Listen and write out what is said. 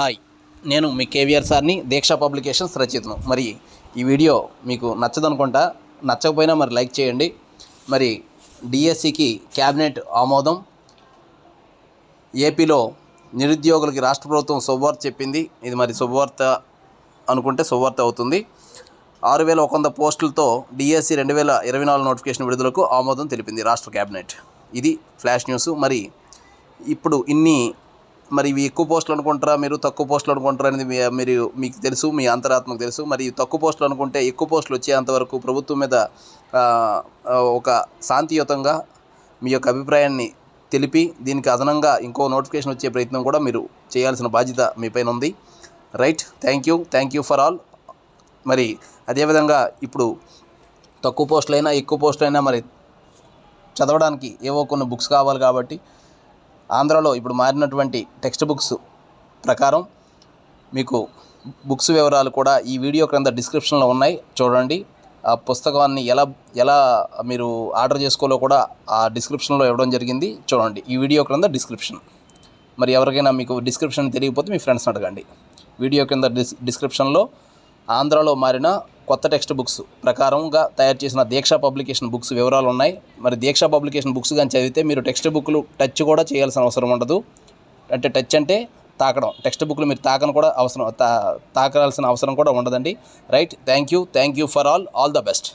Hi. నేను మీ కేవీఆర్ సార్ని దీక్ష publications రచితను మరి ఈ వీడియో మీకు నచ్చదనుకుంటా నచ్చకపోయినా మరి లైక్ చేయండి. మరి డిఎస్సికి క్యాబినెట్ ఆమోదం. ఏపీలో నిరుద్యోగులకి రాష్ట్ర ప్రభుత్వం శుభవార్త చెప్పింది. ఇది మరి శుభవార్త అనుకుంటే శుభవార్త అవుతుంది. ఆరు వేల ఒక వంద పోస్టులతో డిఎస్సి రెండు వేల ఇరవై నాలుగు నోటిఫికేషన్ విడుదలకు ఆమోదం తెలిపింది రాష్ట్ర క్యాబినెట్. ఇది ఫ్లాష్ న్యూస్. మరి ఇప్పుడు ఇన్ని మరి ఇవి ఎక్కువ పోస్టులు అనుకుంటారా? మీరు తక్కువ పోస్టులు అనుకుంటారా అనేది మీ- మీరు మీకు తెలుసు మీ అంతరాత్మకు తెలుసు. మరి తక్కువ పోస్టులు అనుకుంటే ఎక్కువ పోస్టులు వచ్చేంతవరకు ప్రభుత్వం మీద ఒక శాంతియుతంగా మీ యొక్క అభిప్రాయాన్ని తెలిపి దీనికి అదనంగా ఇంకో నోటిఫికేషన్ వచ్చే ప్రయత్నం కూడా మీరు చేయాల్సిన బాధ్యత మీ పైన ఉంది. Right. Thank you. Thank you for all. మరి అదేవిధంగా ఇప్పుడు తక్కువ పోస్టులైనా ఎక్కువ పోస్టులైనా మరి చదవడానికి ఏవో కొన్ని బుక్స్ కావాలి కాబట్టి ఆంధ్రాలో ఇప్పుడు మారినటువంటి టెక్స్ట్ బుక్స్ ప్రకారం మీకు బుక్స్ వివరాలు కూడా ఈ వీడియో క్రింద డిస్క్రిప్షన్లో ఉన్నాయి. చూడండి. ఆ పుస్తకాన్ని ఎలా ఎలా మీరు ఆర్డర్ చేసుకోవాలో కూడా ఆ డిస్క్రిప్షన్లో ఇవ్వడం జరిగింది. చూడండి. ఈ వీడియో క్రింద డిస్క్రిప్షన్. మరి ఎవరికైనా మీకు డిస్క్రిప్షన్ తెలియకపోతే మీ ఫ్రెండ్స్ని అడగండి. వీడియో కింద డిస్ డిస్క్రిప్షన్లో ఆంధ్రాలో మారిన కొత్త టెక్స్ట్ బుక్స్ ప్రకారంగా తయారు చేసిన దీక్ష పబ్లికేషన్ బుక్స్ వివరాలు ఉన్నాయి. మరి దీక్ష పబ్లికేషన్ బుక్స్ కానీ చదివితే మీరు టెక్స్ట్ బుక్లు టచ్ కూడా చేయాల్సిన అవసరం ఉండదు. అంటే టచ్ అంటే తాకడం. టెక్స్ట్ బుక్లు మీరు తాకను కూడా అవసరం తా తాకాల్సిన అవసరం కూడా ఉండదండి. Right? Thank you thank you for all. All the best.